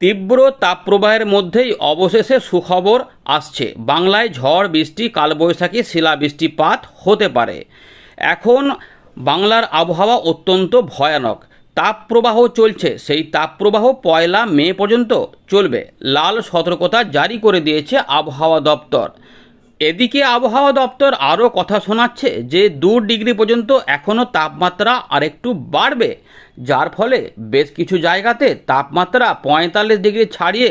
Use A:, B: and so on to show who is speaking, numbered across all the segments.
A: তীব্র তাপপ্রবাহের মধ্যেই অবশেষে সুখবর আসছে। বাংলায় ঝড়, বৃষ্টি, কালবৈশাখী, শিলাবৃষ্টিপাত হতে পারে। এখন বাংলার আবহাওয়া অত্যন্ত ভয়ানক। তাপপ্রবাহ চলছে। সেই তাপপ্রবাহ পয়লা মে পর্যন্ত চলবে। লাল সতর্কতা জারি করে দিয়েছে আবহাওয়া দপ্তর। এদিকে আবহাওয়া দপ্তর আরও কথা শোনাচ্ছে যে দু ডিগ্রি পর্যন্ত এখনও তাপমাত্রা আরেকটু বাড়বে, যার ফলে বেশ কিছু জায়গাতে তাপমাত্রা পঁয়তাল্লিশ ডিগ্রি ছাড়িয়ে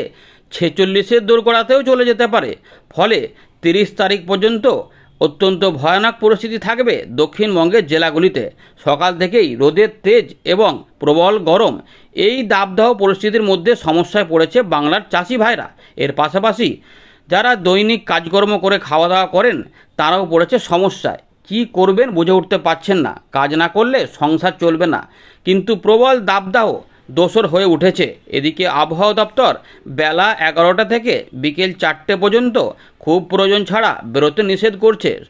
A: ছেচল্লিশের দোরগোড়াতেও চলে যেতে পারে। ফলে তিরিশ তারিখ পর্যন্ত অত্যন্ত ভয়ানক পরিস্থিতি থাকবে দক্ষিণবঙ্গের জেলাগুলিতে। সকাল থেকেই রোদের তেজ এবং প্রবল গরম এই দাবদাহ পরিস্থিতির মধ্যে সমস্যায় পড়েছে বাংলার চাষি ভাইরা। এর পাশাপাশি যারা দৈনিক কাজকর্ম করে খাওয়া দাওয়া করেন, তারাও পড়েছে সমস্যায়। কি করবেন বুঝে উঠতে পারছেন না। কাজ না করলে সংসার চলবে না। কিন্তু প্রবল দাবদাহ দোসর হয়ে উঠেছে। এদিকে আবহাওয়া দপ্তর বেলা এগারোটা থেকে বিকেল চারটে পর্যন্ত খুব প্রয়োজন ছাড়া বেরোতে নিষেধ করছে।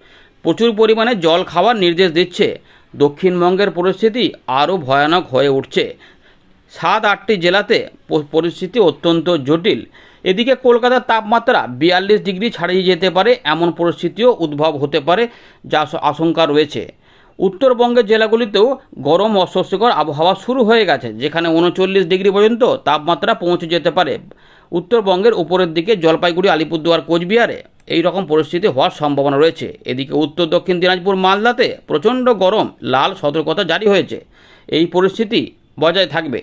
A: প্রচুর পরিমাণে জল খাওয়ার নির্দেশ দিচ্ছে। দক্ষিণবঙ্গের পরিস্থিতি আরও ভয়ানক হয়ে উঠছে। সাত আটটি জেলাতে পরিস্থিতি অত্যন্ত জটিল। এদিকে কলকাতার তাপমাত্রা বিয়াল্লিশ ডিগ্রি ছাড়িয়ে যেতে পারে, এমন পরিস্থিতিও উদ্ভব হতে পারে যা আশঙ্কা রয়েছে। উত্তরবঙ্গের জেলাগুলিতেও গরম অস্বস্তিকর আবহাওয়া শুরু হয়ে গেছে, যেখানে উনচল্লিশ ডিগ্রি পর্যন্ত তাপমাত্রা পৌঁছে যেতে পারে। উত্তরবঙ্গের উপরের দিকে জলপাইগুড়ি, আলিপুরদুয়ার, কোচবিহারে এই রকম পরিস্থিতি হওয়ার সম্ভাবনা রয়েছে। এদিকে উত্তর দক্ষিণ দিনাজপুর, মালদাতে প্রচণ্ড গরম, লাল সতর্কতা জারি হয়েছে। এই পরিস্থিতি বজায় থাকবে।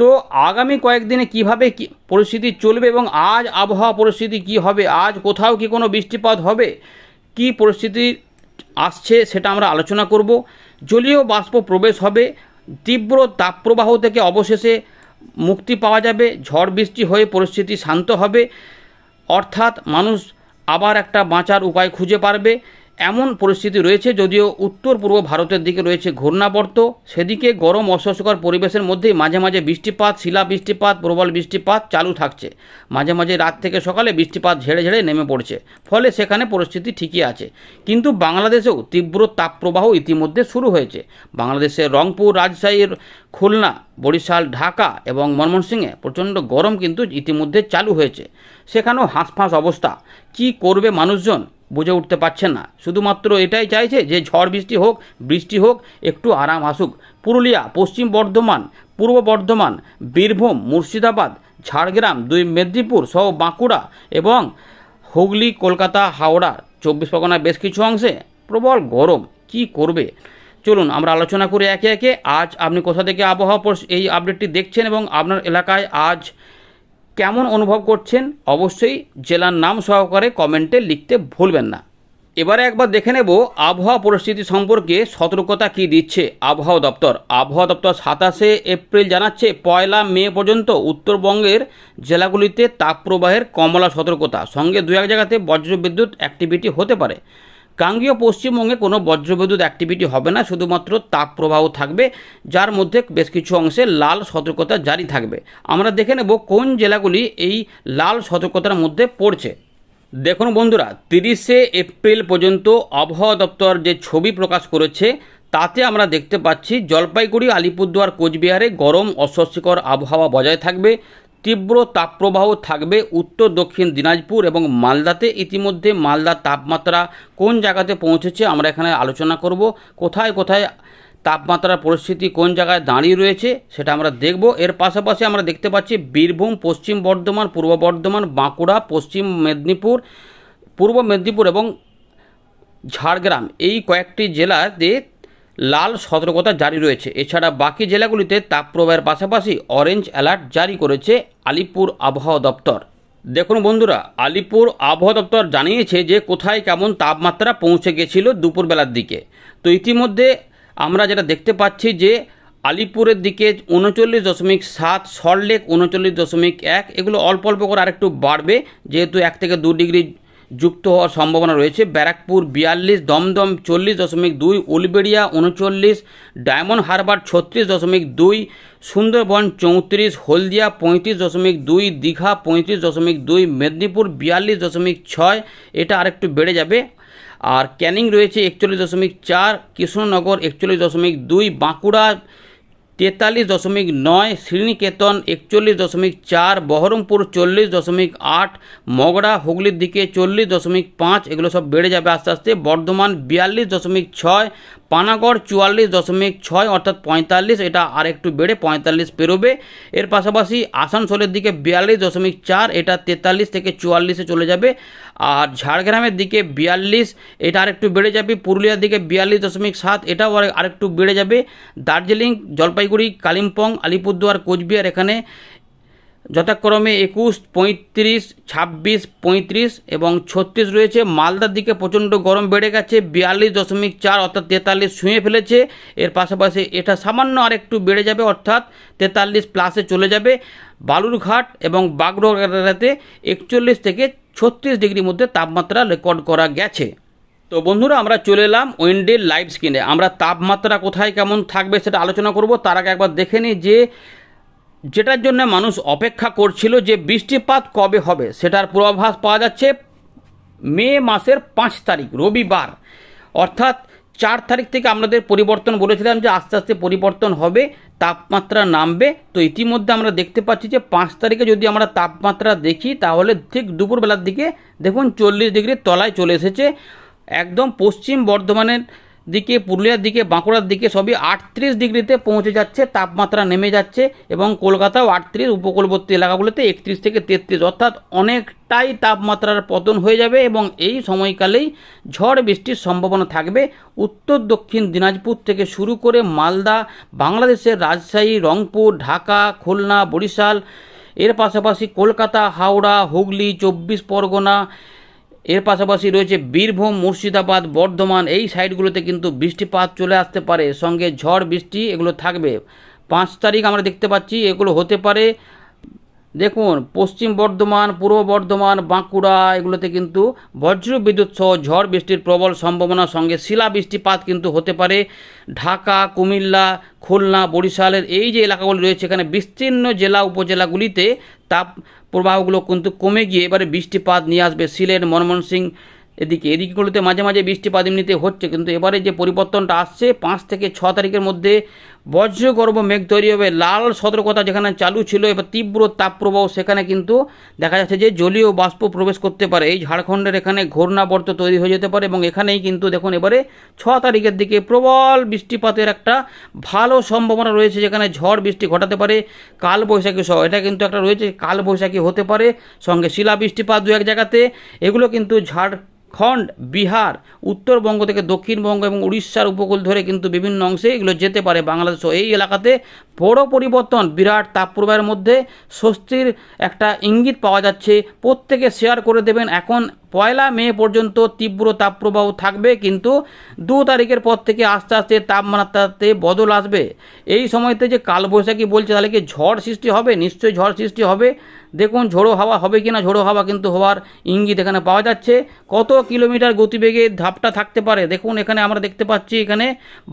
A: তো আগামী কয়েকদিনে কীভাবে কি পরিস্থিতি চলবে এবং আজ আবহাওয়া পরিস্থিতি কি হবে? আজ কোথাও কি কোনো বৃষ্টিপাত হবে? কি পরিস্থিতি আসছে সেটা আমরা আলোচনা করব। জলীয় বাষ্প প্রবেশ হবে। তীব্র তাপপ্রবাহ থেকে অবশেষে মুক্তি পাওয়া যাবে। ঝড় বৃষ্টি হয়ে পরিস্থিতি শান্ত হবে। অর্থাৎ মানুষ আবার একটা বাঁচার উপায় খুঁজে পারবে। এমন পরিস্থিতি রয়েছে যদিও উত্তর পূর্ব ভারতের দিকে রয়েছে ঘূর্ণাবর্ত। সেদিকে গরম অস্বস্তিকর পরিবেশের মধ্যেই মাঝে মাঝে বৃষ্টিপাত শিলা বৃষ্টিপাত প্রবল বৃষ্টিপাত চালু থাকছে। মাঝে মাঝে রাত থেকে সকালে বৃষ্টিপাত ঝেড়ে ঝেড়ে নেমে পড়ছে। ফলে সেখানে পরিস্থিতি ঠিকই আছে। কিন্তু বাংলাদেশেও তীব্র তাপপ্রবাহ ইতিমধ্যে শুরু হয়েছে। বাংলাদেশের রংপুর, রাজশাহীর খুলনা, বরিশাল, ঢাকা এবং ময়মনসিংহে প্রচণ্ড গরম কিন্তু ইতিমধ্যে চালু হয়েছে। সেখানেও হাঁসফাঁস অবস্থা। কি করবে মানুষজন? বুঝে উঠতে পারছেন না। শুধুমাত্র এটাই চাইছে যে ঝড় বৃষ্টি হোক বৃষ্টি হোক, একটু আরাম আসুক। পুরুলিয়া, পশ্চিম বর্ধমান, পূর্ব বর্ধমান, বীরভূম, মুর্শিদাবাদ, ঝাড়গ্রাম, দুই মেদিনীপুর সহ বাঁকুড়া এবং হুগলি, কলকাতা, হাওড়া, চব্বিশ পরগনার বেশ কিছু অংশে প্রবল গরম। কি করবে? চলুন, আমরা আলোচনা করি একে একে। আজ আপনি কোথা থেকে আবহাওয়া এই আপডেটটি দেখছেন এবং আপনার এলাকায় আজ কেমন অনুভব করছেন অবশ্যই জেলার নাম সহকারে কমেন্টে লিখতে ভুলবেন না। এবারে একবার দেখে নেব আবহাওয়া পরিস্থিতি সম্পর্কে সতর্কতা কি দিচ্ছে আবহাওয়া দপ্তর। আবহাওয়া দপ্তর সাতাশে এপ্রিল জানাচ্ছে, পয়লা মে পর্যন্ত উত্তরবঙ্গের জেলাগুলিতে তাপপ্রবাহের কমলা সতর্কতা। সঙ্গে দু এক জায়গাতে বজ্রবিদ্যুৎ অ্যাক্টিভিটি হতে পারে। গাঙ্গীয় পশ্চিমবঙ্গে কোনো বজ্রবিদ্যুৎ অ্যাক্টিভিটি হবে না, শুধুমাত্র তাপপ্রবাহ থাকবে, যার মধ্যে বেশ কিছু অংশে লাল সতর্কতা জারি থাকবে। আমরা দেখে নেব কোন জেলাগুলি এই লাল সতর্কতার মধ্যে পড়ছে। দেখুন বন্ধুরা, তিরিশে এপ্রিল পর্যন্ত আবহাওয়া দপ্তর যে ছবি প্রকাশ করেছে, তাতে আমরা দেখতে পাচ্ছি, জলপাইগুড়ি, আলিপুরদুয়ার, কোচবিহারে গরম অস্বস্তিকর আবহাওয়া বজায় থাকবে তীব্র তাপপ্রবাহ থাকবে উত্তর, দক্ষিণ দিনাজপুর এবং মালদাতে। ইতিমধ্যে মালদার তাপমাত্রা কোন জায়গাতে পৌঁছেছে আমরা এখানে আলোচনা করব। কোথায় কোথায় তাপমাত্রার পরিস্থিতি কোন জায়গায় দাঁড়িয়ে রয়েছে সেটা আমরা দেখব। এর পাশাপাশি আমরা দেখতে পাচ্ছি বীরভূম, পশ্চিম বর্ধমান, পূর্ব বর্ধমান, বাঁকুড়া, পশ্চিম মেদিনীপুর, পূর্ব মেদিনীপুর এবং ঝাড়গ্রাম। এই কয়েকটি জেলাতে লাল সতর্কতা জারি রয়েছে। এছাড়া বাকি জেলাগুলিতে তাপপ্রবাহের পাশাপাশি অরেঞ্জ অ্যালার্ট জারি করেছে আলিপুর আবহাওয়া দপ্তর। দেখুন বন্ধুরা, আলিপুর আবহাওয়া দপ্তর জানিয়েছে যে কোথায় কেমন তাপমাত্রা পৌঁছে গেছিল দুপুরবেলার দিকে। তো ইতিমধ্যে আমরা যেটা দেখতে পাচ্ছি যে আলিপুরের দিকে উনচল্লিশ দশমিক সাত সল্টলেক উনচল্লিশ দশমিক এক, এগুলো অল্প অল্প করে আরেকটু বাড়বে, যেহেতু এক থেকে দু ডিগ্রি যুক্ত হওয়ার সম্ভাবনা রয়েছে। ব্যারাকপুর বিয়াল্লিশ, দমদম চল্লিশ দশমিক দুই, উলবেড়িয়া উনচল্লিশ, ডায়মন্ড হারবার ছত্রিশ দশমিক দুই, সুন্দরবন চৌত্রিশ, হলদিয়া পঁয়ত্রিশ দশমিক দুই, দীঘা পঁয়ত্রিশ দশমিক দুই, মেদিনীপুর বিয়াল্লিশ দশমিক ছয়, এটা আরেকটু বেড়ে যাবে। আর ক্যানিং রয়েছে একচল্লিশ দশমিক চার, কৃষ্ণনগর একচল্লিশ দশমিক দুই, বাঁকুড়া তেতাল্লিশ দশমিক নয়, শ্রীনিকেতন একচল্লিশ দশমিক চার, বহরমপুর চল্লিশ দশমিক আট, মগড়া হুগলির দিকে চল্লিশ দশমিক পাঁচ, এগুলো সব বেড়ে যাবে আস্তে আস্তে। বর্ধমান বিয়াল্লিশ দশমিক ছয় পানাগড় চুয়াল্লিশ দশমিক ছয় অর্থাৎ পঁয়তাল্লিশ, এটা আর একটু বেড়ে পঁয়তাল্লিশ পেরোবে। এর পাশাপাশি আসানসোলের দিকে বিয়াল্লিশ দশমিক চার, এটা তেতাল্লিশ থেকে চুয়াল্লিশে চলে যাবে। আর ঝাড়গ্রামের দিকে বিয়াল্লিশ, এটা আরেকটু বেড়ে যাবে। পুরুলিয়ার দিকে বিয়াল্লিশ দশমিক সাত, এটাও আরে- আরেকটু বেড়ে যাবে। দার্জিলিং, জলপাইগুড়ি, কালিম্পং, আলিপুরদুয়ার, কোচবিহার এখানে যথাক্রমে একুশ, পঁয়ত্রিশ, ছাব্বিশ, পঁয়ত্রিশ এবং ছত্রিশ রয়েছে। মালদার দিকে প্রচণ্ড গরম বেড়ে গেছে, বিয়াল্লিশ দশমিক চার অর্থাৎ তেতাল্লিশ ছুঁয়ে ফেলেছে। এর পাশাপাশি এটা সামান্য আরেকটু বেড়ে যাবে অর্থাৎ তেতাল্লিশ প্লাসে চলে যাবে। বালুরঘাট এবং বাগডোগরাতে একচল্লিশ থেকে ছত্রিশ ডিগ্রির মধ্যে তাপমাত্রা রেকর্ড করা গেছে। তো বন্ধুরা, আমরা চলে এলাম উইন্ডের লাইভ স্ক্রিনে আমরা তাপমাত্রা কোথায় কেমন থাকবে সেটা আলোচনা করব। তার আগে একবার দেখে নিই যে যেটার জন্য মানুষ অপেক্ষা করছিল যে বৃষ্টিপাত কবে হবে, সেটার পূর্বাভাস পাওয়া যাচ্ছে মে মাসের পাঁচ তারিখ, রবিবার। অর্থাৎ চার তারিখ থেকে আমাদের পরিবর্তন বলেছিলাম যে আস্তে আস্তে পরিবর্তন হবে, তাপমাত্রা নামবে। তো ইতিমধ্যে আমরা দেখতে পাচ্ছি যে পাঁচ তারিখে যদি আমরা তাপমাত্রা দেখি, তাহলে ঠিক দুপুরবেলার দিকে দেখুন চল্লিশ ডিগ্রির তলায় চলে এসেছে। একদম পশ্চিম বর্ধমানের দিকে, পুরুলিয়ার দিকে, বাঁকুড়ার দিকে সবই আটত্রিশ ডিগ্রিতে পৌঁছে যাচ্ছে, তাপমাত্রা নেমে যাচ্ছে এবং কলকাতাও আটত্রিশ, উপকূলবর্তী এলাকাগুলোতে একত্রিশ থেকে তেত্রিশ। অর্থাৎ অনেকটাই তাপমাত্রার পতন হয়ে যাবে এবং এই সময়কালেই ঝড় বৃষ্টির সম্ভাবনা থাকবে। উত্তর, দক্ষিণ দিনাজপুর থেকে শুরু করে মালদা, বাংলাদেশের রাজশাহী, রংপুর, ঢাকা, খুলনা, বরিশাল, এর পাশাপাশি কলকাতা, হাওড়া, হুগলি, চব্বিশ পরগনা এর পাশাপাশি রয়েছে বীরভূম, মুর্শিদাবাদ, বর্ধমান। এই সাইডগুলোতে কিন্তু বৃষ্টিপাত চলে আসতে পারে। সঙ্গে ঝড়, বৃষ্টি, এগুলো থাকবে। পাঁচ তারিখ আমরা দেখতে পাচ্ছি, এগুলো হতে পারে দেখুন, পশ্চিম বর্ধমান, পূর্ব বর্ধমান, বাঁকুড়া, এগুলোতে কিন্তু বজ্র বিদ্যুৎ সহ ঝড় বৃষ্টির প্রবল সম্ভাবনার সঙ্গে শিলা বৃষ্টিপাত কিন্তু হতে পারে। ঢাকা, কুমিল্লা, খুলনা, বরিশালের এই যে এলাকাগুলি রয়েছে, এখানে বিস্তীর্ণ জেলা উপজেলাগুলিতে তাপ প্রবাহগুলো কিন্তু কমে গিয়ে এবারে বৃষ্টিপাত নিয়ে আসবে। সিলেট ময়মনসিংহ এদিকে, এদিকগুলোতে মাঝে মাঝে বৃষ্টিপাত এমনিতে হচ্ছে, কিন্তু এবারে যে পরিবর্তনটা আসছে, পাঁচ থেকে ছ তারিখের মধ্যে বজ্রগর্ভ মেঘ তৈরি হবে। লাল সতর্কতা যেখানে চালু ছিল, এবার তীব্র তাপপ্রবাহ সেখানে কিন্তু দেখা যাচ্ছে যে জলীয় বাষ্প প্রবেশ করতে পারে। এই ঝাড়খণ্ডের এখানে ঘূর্ণাবর্ত তৈরি হয়ে যেতে পারে এবং এখানেই কিন্তু দেখুন, এবারে ছ তারিখের দিকে প্রবল বৃষ্টিপাতের একটা ভালো সম্ভাবনা রয়েছে, যেখানে ঝড় বৃষ্টি ঘটাতে পারে কাল বৈশাখী সহ। এটা কিন্তু একটা রয়েছে কাল বৈশাখী হতে পারে, সঙ্গে শিলা বৃষ্টিপাত দু এক জায়গাতে। এগুলো কিন্তু ঝাড় খণ্ড বিহার, উত্তরবঙ্গ থেকে দক্ষিণবঙ্গ এবং উড়িষ্যার উপকূল ধরে কিন্তু বিভিন্ন অংশে এগুলো যেতে পারে। বাংলাদেশ ও এই এলাকাতে বড় পরিবর্তন, বিরাট তাপপ্রবাহের মধ্যে স্বস্তির একটা ইঙ্গিত পাওয়া যাচ্ছে। প্রত্যেকে শেয়ার করে দেবেন। এখন পয়লা মে পর্যন্ত তীব্র তাপপ্রবাহ থাকবে, কিন্তু দু তারিখের পর থেকে আস্তে আস্তে তাপমাত্রাতে বদল আসবে। এই সময়তে যে কালবৈশাখী বলছে, তাহলে কি ঝড় সৃষ্টি হবে? নিশ্চয়ই ঝড় সৃষ্টি হবে। দেখুন, ঝোড়ো হাওয়া হবে কি না ঝোড়ো হাওয়া কিন্তু হওয়ার ইঙ্গিত এখানে পাওয়া যাচ্ছে। কত কিলোমিটার গতিবেগে ঝাপটা থাকতে পারে? দেখুন, এখানে আমরা দেখতে পাচ্ছি, এখানে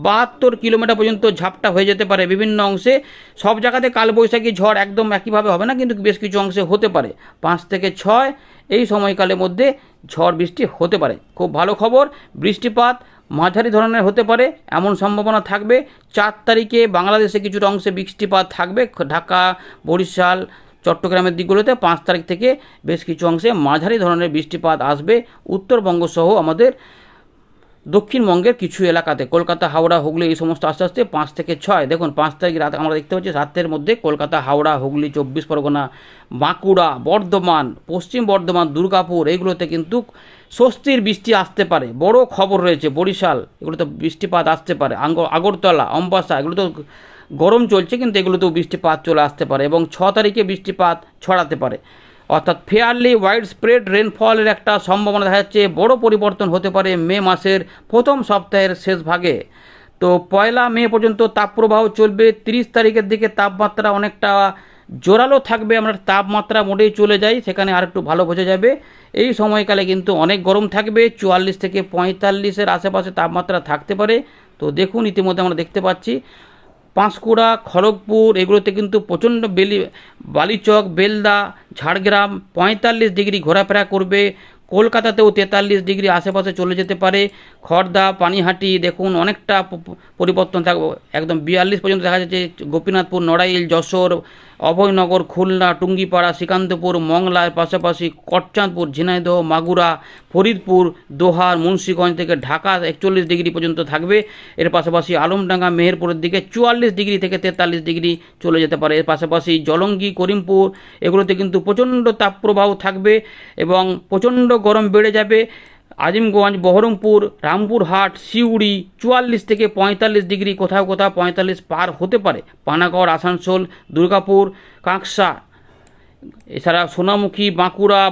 A: বাহাত্তর কিলোমিটার পর্যন্ত ঝাপটা হয়ে যেতে পারে বিভিন্ন অংশে। সব জায়গাতে কালবৈশাখী ঝড় একদম একইভাবে হবে না, কিন্তু বেশ কিছু অংশে হতে পারে। পাঁচ থেকে ছয় এই সময়কালের মধ্যে ঝড় বৃষ্টি হতে পারে। খুব ভালো খবর, বৃষ্টিপাত মাঝারি ধরনের হতে পারে, এমন সম্ভাবনা থাকবে। চার তারিখে বাংলাদেশে কিছুটা অংশে বৃষ্টিপাত থাকবে, ঢাকা, বরিশাল, চট্টগ্রামের দিকগুলোতে পাঁচ তারিখ থেকে বেশ কিছু অংশে মাঝারি ধরনের বৃষ্টিপাত আসবে। উত্তরবঙ্গসহ আমাদের দক্ষিণবঙ্গের কিছু এলাকাতে, কলকাতা, হাওড়া, হুগলি এই সমস্ত আস্তে আস্তে পাঁচ থেকে ছয়। দেখুন, পাঁচ তারিখ রাত আমরা দেখতে পাচ্ছি রাতের মধ্যে কলকাতা, হাওড়া, হুগলি, চব্বিশ পরগনা, বাঁকুড়া, বর্ধমান, পশ্চিম বর্ধমান, দুর্গাপুর এইগুলোতে কিন্তু স্বস্তির বৃষ্টি আসতে পারে। বড় খবর রয়েছে, বরিশাল, এগুলোতে বৃষ্টিপাত আসতে পারে। আগরতলা, অম্বাসা এগুলো তো গরম চলছে, কিন্তু এগুলোতেও বৃষ্টিপাত চলে আসতে পারে এবং ছ তারিখে বৃষ্টিপাত ছড়াতে পারে। অর্থাৎ ফেয়ারলি ওয়াইড স্প্রেড রেনফলের একটা সম্ভাবনা দেখা যাচ্ছে। বড় পরিবর্তন হতে পারে মে মাসের প্রথম সপ্তাহের শেষ ভাগে। তো পয়লা মে পর্যন্ত তাপপ্রবাহ চলবে। তিরিশ তারিখের দিকে তাপমাত্রা অনেকটা জোরালো থাকবে। আমরা তাপমাত্রা মোটেই চলে যাই, সেখানে আর একটু ভালো বোঝা যাবে। এই সময়কালে কিন্তু অনেক গরম থাকবে। চুয়াল্লিশ থেকে পঁয়তাল্লিশের আশেপাশে তাপমাত্রা থাকতে পারে। তো দেখুন, ইতিমধ্যে আমরা দেখতে পাচ্ছি, পাঁশকুড়া, খড়গপুর, এগুলোতে কিন্তু প্রচণ্ড বেলি বালিচক, বেলদা ঝাড়গ্রাম পঁয়তাল্লিশ ডিগ্রি ঘোরাফেরা করবে, কলকাতাতেও তেতাল্লিশ ডিগ্রি আশেপাশে চলে যেতে পারে। খড়দা পানিহাটি, দেখুন, অনেকটা পরিবর্তন থাকবে একদম বিয়াল্লিশ পর্যন্ত দেখা যাচ্ছে। গোপীনাথপুর, নড়াইল, যশোর অভয়নগর, খুলনা, টুঙ্গিপাড়া, শ্রীকান্তপুর মংলার পাশাপাশি কটচাঁদপুর, ঝিনাইদহ, মাগুরা, ফরিদপুর, দোহার, মুন্সীগঞ্জ থেকে ঢাকা একচল্লিশ ডিগ্রি পর্যন্ত থাকবে। এর পাশাপাশি আলমডাঙ্গা, মেহেরপুরের দিকে চুয়াল্লিশ ডিগ্রি থেকে তেতাল্লিশ ডিগ্রি চলে যেতে পারে। এর পাশাপাশি জলঙ্গি, করিমপুর, এগুলোতে কিন্তু প্রচণ্ড তাপপ্রবাহ থাকবে এবং প্রচণ্ড গরম বেড়ে যাবে। আজিমগঞ্জ, বহরমপুর, রামপুরহাট, সিউড়ি, চুয়াল্লিশ থেকে পঁয়তাল্লিশ ডিগ্রি, কোথাও কোথাও পঁয়তাল্লিশ পার হতে পারে। পানাগড়, আসানসোল, দুর্গাপুর, কাঁকসা, এছাড়া সোনামুখী, বাঁকুড়া,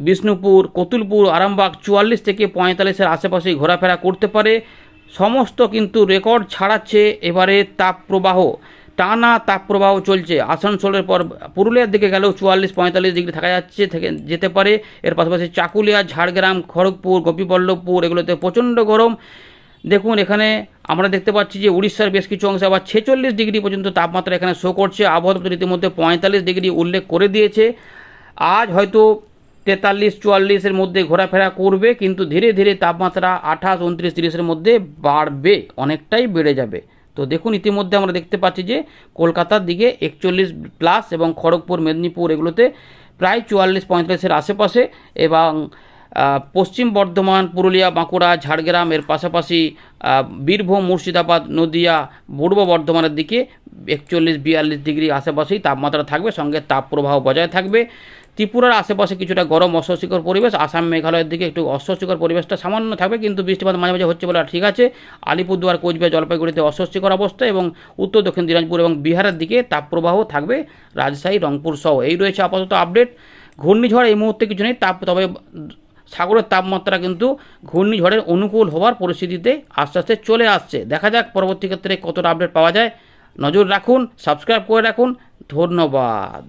A: বিষ্ণুপুর, কতুলপুর, আরামবাগ চুয়াল্লিশ থেকে পঁয়তাল্লিশের আশেপাশে ঘোরাফেরা করতে পারে। সমস্ত কিন্তু রেকর্ড ছাড়াচ্ছে এবারে তাপপ্রবাহ। টানা তাপপ্রবাহ চলছে। আসানসোলের পর পুরুলিয়ার দিকে গেলেও চুয়াল্লিশ, পঁয়তাল্লিশ ডিগ্রি থাকা যাচ্ছে থেকে যেতে পারে। এর পাশাপাশি চাকুলিয়া, ঝাড়গ্রাম, খড়গপুর, গোপীবল্লভপুর এগুলোতে প্রচণ্ড গরম। দেখুন, এখানে আমরা দেখতে পাচ্ছি যে উড়িষ্যার বেশ কিছু অংশে আবার ছেচল্লিশ ডিগ্রি পর্যন্ত তাপমাত্রা এখানে শো করছে। আবহাওয়া ইতিমধ্যে পঁয়তাল্লিশ ডিগ্রি উল্লেখ করে দিয়েছে। আজ হয়তো তেতাল্লিশ চুয়াল্লিশের মধ্যে ঘোরাফেরা করবে, কিন্তু ধীরে ধীরে তাপমাত্রা আঠাশ, উনত্রিশ, তিরিশের মধ্যে বাড়বে, অনেকটাই বেড়ে যাবে। তো দেখুন, ইতিমধ্যে আমরা দেখতে পাচ্ছি যে কলকাতার দিকে একচল্লিশ প্লাস এবং খড়গপুর, মেদিনীপুর এগুলোতে প্রায় চুয়াল্লিশ, পঁয়তাল্লিশের আশেপাশে এবং পশ্চিম বর্ধমান, পুরুলিয়া, বাঁকুড়া, ঝাড়গ্রাম, এর পাশাপাশি বীরভূম, মুর্শিদাবাদ, নদিয়া, পূর্ব বর্ধমানের দিকে একচল্লিশ, বিয়াল্লিশ ডিগ্রি আশেপাশেই তাপমাত্রা থাকবে। সঙ্গে তাপপ্রবাহ বজায় থাকবে। ত্রিপুরার আশেপাশে কিছুটা গরম অস্বস্তিকর পরিবেশ, আসাম মেঘালয়ের দিকে একটু অস্বস্তিকর পরিবেশটা সামান্য থাকবে, কিন্তু বৃষ্টিপাত মাঝে মাঝে হচ্ছে বলে ঠিক আছে। আলিপুরদুয়ার, কোচবিহার, জলপাইগুড়িতে অস্বস্তিকর অবস্থা এবং উত্তর, দক্ষিণ দিনাজপুর এবং বিহারের দিকে তাপপ্রবাহ থাকবে, রাজশাহী, রংপুর সহ। এই রয়েছে আপাতত আপডেট ঘূর্ণিঝড় এই মুহূর্তে কিছু নেই, তাপ তবে সাগরের তাপমাত্রা কিন্তু ঘূর্ণিঝড়ের অনুকূল হওয়ার পরিস্থিতিতে আস্তে আস্তে চলে আসছে। দেখা যাক পরবর্তী ক্ষেত্রে কতটা আপডেট পাওয়া যায়। নজর রাখুন সাবস্ক্রাইব করে রাখুন। ধন্যবাদ।